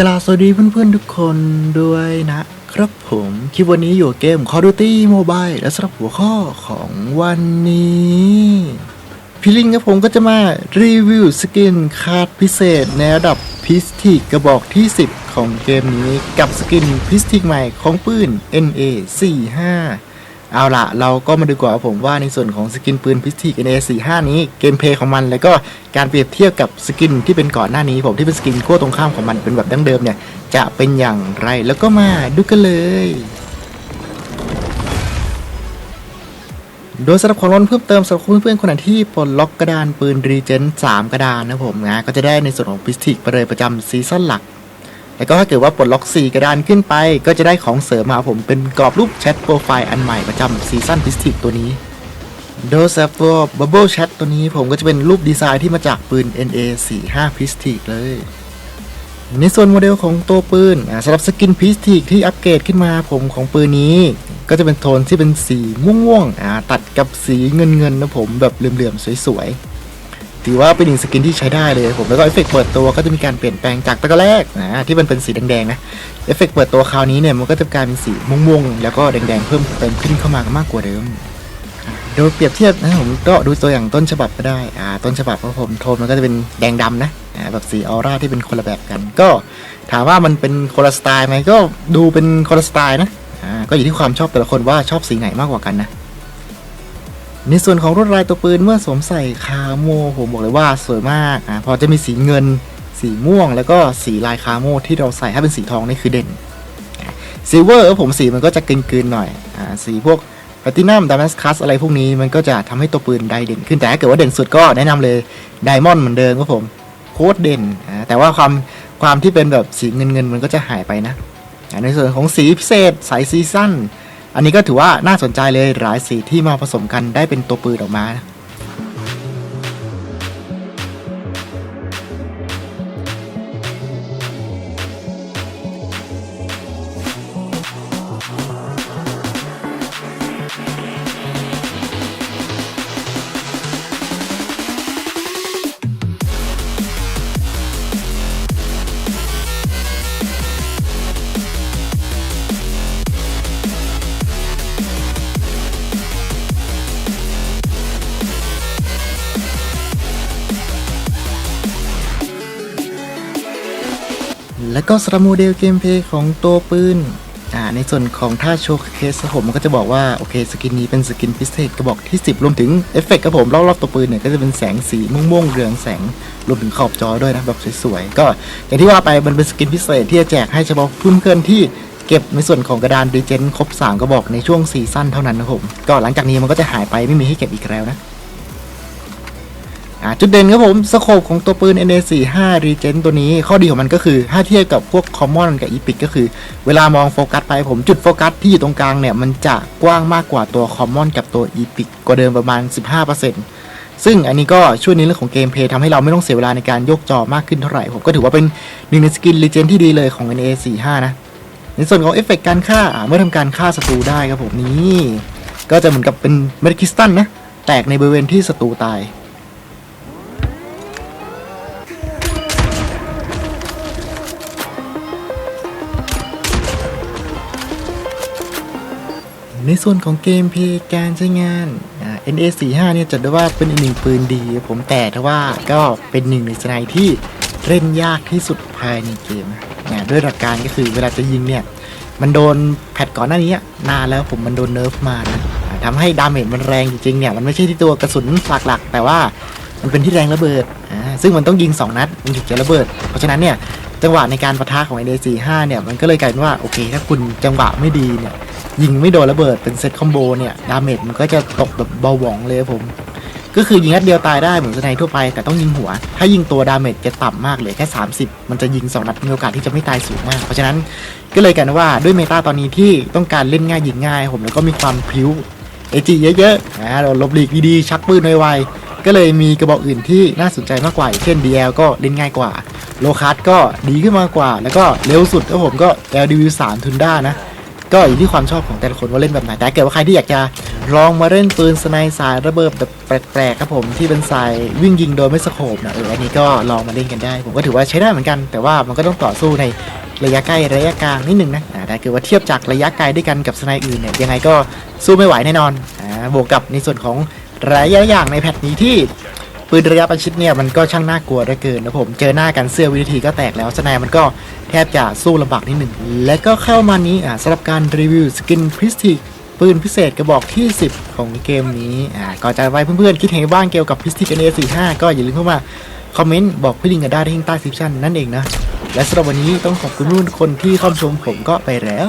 กราสวัสดีเพื่อนๆทุกคนด้วยนะครับผมคลิปวันนี้อยู่เกม Call of Duty Mobile และสำหรับหัวข้อของวันนี้พี่ลิงกับผมก็จะมารีวิวสกินคาดพิเศษในระดับพิสติกกระบอกที่ 10 ของเกมนี้กับสกินพิสติกใหม่ของปืน NA 45 เอาละเราก็มาดูกว่าผมว่าในส่วนของสกินปืนพิสติก NA45 นี้เกมเพลย์ของมัน แล้วก็การเปรียบเทียบกับสกินที่เป็นก่อนหน้านี้ ผมที่เป็นสกินขั้วตรงข้ามของมันเป็นแบบดั้งเดิมเนี่ย จะเป็นอย่างไรแล้วก็มาดูกันเลยโดยสำหรับของรางวัลเพิ่มเติมสำหรับเพื่อนๆคนไหนที่ปลดล็อกกระดานปืนรีเจน3กระดานนะผมนะก็จะได้ในส่วนของพิสติกไปเลยประจำซีซั่นหลัก แล้วก็ถ้าเกิดว่าปลดล็อก 4 กระดานขึ้นไป ก็จะได้ของเสริมมาผมเป็นกรอบรูปแชทโปรไฟล์อันใหม่ประจำซีซั่นพิสติกตัวนี้โดยสำหรับตัว Bubble Chat ตัวนี้ผมก็จะเป็นรูปดีไซน์ที่มาจากปืน NA45 พิสติกเลย ในส่วนโมเดลของตัวปืนสำหรับสกินพิสติกที่อัปเกรดขึ้นมาผมของปืนนี้ ก็จะเป็นโทนที่เป็นสีม่วงๆตัดกับสีเงินๆนะผมแบบเหลื่อมๆสวยๆ ถือว่าเป็นหนึ่งสกินที่ใช้ได้เลยผมแล้วก็เอฟเฟกต์เปิดตัวก็จะมีการเปลี่ยนแปลงจากตะกอนแรกนะที่มันเป็นสีแดงๆนะเอฟเฟกต์เปิดตัวคราวนี้เนี่ยมันก็จะกลายเป็นสีม่วงๆแล้วก็แดงๆเพิ่มเติมขึ้นเข้ามามากกว่าเดิมโดยเปรียบเทียบนะผมก็ดูตัวอย่างต้นฉบับก็ได้อ่าต้นฉบับของผมโทนมันก็จะเป็นแดงดำนะอ่าแบบสีออร่าที่เป็นคนละแบบกัน ก็ถามว่ามันเป็นคนละสไตล์ไหมก็ดูเป็นคนละสไตล์นะอ่าก็อยู่ที่ความชอบแต่ละคนว่าชอบสีไหนมากกว่ากันนะ ในส่วนของลวดลายตัวปืนเมื่อสวมใส่คาโมผมบอกเลยว่าสวยมากอ่าพอจะมีสีเงิน สีม่วง แล้วก็สีลายคาโมที่เราใส่ให้เป็นสีทองนี่คือเด่นซิลเวอร์ผมสีมันก็จะกลืนๆหน่อยอ่าสีพวกแพลตินัมดามัสคัสอะไรพวกนี้มันก็จะทำให้ตัวปืนได้เด่นขึ้นแต่ถ้าเกิดว่าเด่นสุดก็แนะนำเลยไดมอนด์เหมือนเดิมครับผมโคตรเด่นอ่าแต่ว่าความความที่เป็นแบบสีเงินเงินมันก็จะหายไปนะในส่วนของสีพิเศษสายซีซั่น อันนี้ก็ถือว่าน่าสนใจเลยหลายสีที่มาผสมกันได้เป็นตัวปืนออกมา แล้วก็สำหรับโมเดลเกมเพย์ของตัวปืนอ่าในส่วนของท่าโชว์เคสครับผมมันก็จะบอกว่า โอเคสกินนี้เป็นสกินพิเศษกระบอกที่ 10 รวมถึงเอฟเฟกต์ครับผมรอบๆตัวปืนเนี่ย ก็จะเป็นแสงสีม่วงๆเรืองแสงรวมถึงขอบจอด้วยนะ แบบสวยๆ ก็อย่างที่ว่าไปมันเป็นสกินพิเศษที่จะแจกให้เฉพาะเพื่อนๆที่เก็บในส่วนของกระดานดีเจนครบ 3 กระบอกในช่วงซีซั่นเท่านั้นนะผมก็หลังจากนี้มันก็จะหายไปไม่มีให้เก็บอีกแล้วนะ จุดเด่นครับผมสโคปของตัวปืน NA45 Regen ตัวนี้ ข้อดีของมันก็คือถ้าเทียบกับพวก Common กับ Epic ก็คือ เวลามองโฟกัสไปผมจุดโฟกัสที่อยู่ตรงกลางเนี่ย มันจะกว้างมากกว่าตัว Common กับตัว Epic กว่าเดิมประมาณ 15%ซึ่งอันนี้ก็ช่วยในเรื่องของเกมเพลย์ทำให้เราไม่ต้องเสียเวลาในการยกจอมากขึ้นเท่าไหร่ ผมก็ถือว่าเป็นหนึ่งในสกิน Regen ที่ดีเลยของ NA45 นะในส่วนของเอฟเฟกต์การฆ่าเมื่อทำการฆ่าศัตรูได้ครับผมนี่ก็จะเหมือนกับเป็นเมดคิสตัลนะแตกในบริเวณที่ศัตรูตาย ในส่วนของเกมเพลย์การใช้งาน NA45 เนี่ยจัดได้ว่าเป็นอีกหนึ่งปืนดีผมแต่ถ้าว่าก็เป็นหนึ่งในสไนที่เล่นยากที่สุดภายในเกมนะอ่าด้วยหลักการก็คือเวลาจะยิงเนี่ย มันโดนแพทก่อนหน้านี้นานแล้วผมมันโดนเนิร์ฟมานะทำให้ดาเมจมันแรงจริงๆเนี่ยมันไม่ใช่ที่ตัวกระสุนหลักๆ แต่ว่ามันเป็นที่แรงระเบิดซึ่งมันต้องยิง 2 นัดมันถึงจะระเบิด เพราะฉะนั้นเนี่ยจังหวะในการปะทะของ NA45 เนี่ยมันก็เลยกลายเป็นว่าโอเค ถ้าคุณจังหวะไม่ดีเนี่ย ยิงไม่โดนระเบิดเป็นเซตคอมโบเนี่ยดาเมจมันก็จะตกแบบเบาหวองเลยครับผมก็คือยิงนัดเดียวตายได้เหมือนสไนทั่วไปแต่ต้องยิงหัว ถ้ายิงตัวดาเมจจะต่ำมากเลยแค่ 30 มันจะยิง 2 นัดมีโอกาสที่จะไม่ตายสูงมาก เพราะฉะนั้นก็เลยกลายเป็นว่าด้วยเมตาตอนนี้ที่ต้องการเล่นง่ายยิงง่าย ผมแล้วก็มีความพิ้วเอจีเยอะๆนะเราลบหลีกดีๆชักปืนไวๆก็เลยมีกระบอกอื่นที่น่าสนใจมากกว่า เช่น DL ก็เล่นง่ายกว่าโลคัสก็ดีขึ้นมากกว่า แล้วก็เร็วสุดแล้วผมก็ LDW 3ทุนด้านะ ก็อยู่ที่ความชอบของแต่ละคนว่าเล่นแบบไหนแต่เกิดว่าใครที่อยากจะลองมาเล่นปืนสไนด์สายระเบิดแบบแปลกๆครับผมที่เป็นสายวิ่งยิงโดยไม่สโคปนะเอออันนี้ก็ลองมาเล่นกันได้ ผมก็ถือว่าใช้ได้เหมือนกัน แต่ว่ามันก็ต้องต่อสู้ในระยะใกล้ระยะกลางนิดนึงนะแต่เกิดว่าเทียบจากระยะไกลด้วยกันกับสไนด์อื่นเนี่ยยังไงก็สู้ไม่ไหวแน่นอนอ่าบวกกับในส่วนของระยะอย่างในแพทนี้ที่ ปืนระยะประชิดเนี่ยมันก็ช่างน่ากลัวเหลือเกินนะผม เจอหน้ากันเสื้อวินาทีก็แตกแล้วสไนด์มันก็แทบจะสู้ลำบากนิดหนึ่ง และก็เข้ามานี้อ่าสำหรับการรีวิวสกินพิสติกปืนพิเศษกระบอกที่ 10 ของเกมนี้อ่าก่อนจะไปเพื่อนๆ คิดเห็นบ้างเกี่ยวกับพิสติก NA45 ก็อย่าลืมเข้ามาคอมเมนต์บอกพี่ลิงกันได้ที่ใต้ซิปชั่นนั่นเองนะ และสำหรับวันนี้ต้องขอบคุณทุกคนที่เข้าชมผมก็ไปแล้ว